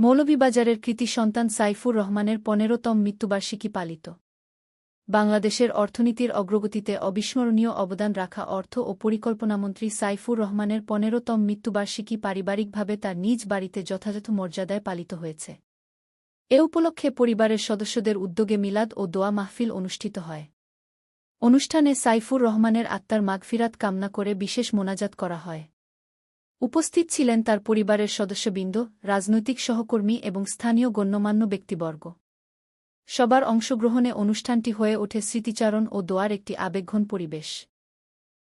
মৌলভীবাজারের কৃতি সন্তান সাইফুর রহমানের পনেরোতম মৃত্যুবার্ষিকী পালিত। বাংলাদেশের অর্থনীতির অগ্রগতিতে অবিস্মরণীয় অবদান রাখা অর্থ ও পরিকল্পনামন্ত্রী সাইফুর রহমানের পনেরোতম মৃত্যুবার্ষিকী পারিবারিকভাবে তার নিজ বাড়িতে যথাযথ মর্যাদায় পালিত হয়েছে। এ উপলক্ষে পরিবারের সদস্যদের উদ্যোগে মিলাদ ও দোয়া মাহফিল অনুষ্ঠিত হয়। অনুষ্ঠানে সাইফুর রহমানের আত্মার মাগফিরাত কামনা করে বিশেষ মোনাজাত করা হয়। উপস্থিত ছিলেন তার পরিবারের সদস্যবৃন্দ, রাজনৈতিক সহকর্মী এবং স্থানীয় গণ্যমান্য ব্যক্তিবর্গ। সবার অংশগ্রহণে অনুষ্ঠানটি হয়ে ওঠে স্মৃতিচারণ ও দোয়ার একটি আবেগঘন পরিবেশ।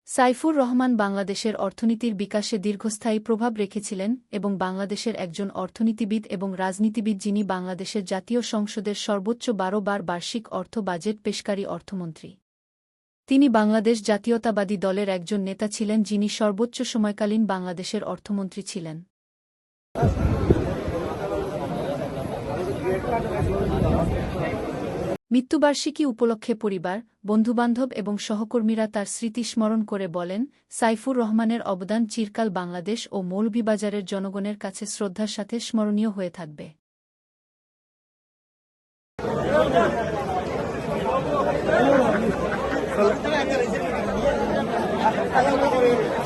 সাইফুর রহমান বাংলাদেশের অর্থনীতির বিকাশে দীর্ঘস্থায়ী প্রভাব রেখেছিলেন এবং বাংলাদেশের একজন অর্থনীতিবিদ এবং রাজনীতিবিদ যিনি বাংলাদেশের জাতীয় সংসদের সর্বোচ্চ বারো বার বার্ষিক অর্থ বাজেট পেশকারী অর্থমন্ত্রী। তিনি বাংলাদেশ জাতীয়তাবাদী দলের একজন নেতা ছিলেন যিনি সর্বোচ্চ সময়কালীন বাংলাদেশের অর্থমন্ত্রী ছিলেন মৃত্যুবার্ষিকী উপলক্ষে পরিবার, বন্ধুবান্ধব এবং সহকর্মীরা তার স্মৃতি স্মরণ করে বলেন, সাইফুর রহমানের অবদান চিরকাল বাংলাদেশ ও মৌলভীবাজারের জনগণের কাছে শ্রদ্ধার সাথে স্মরণীয় হয়ে থাকবে Hello. ありがとうございます。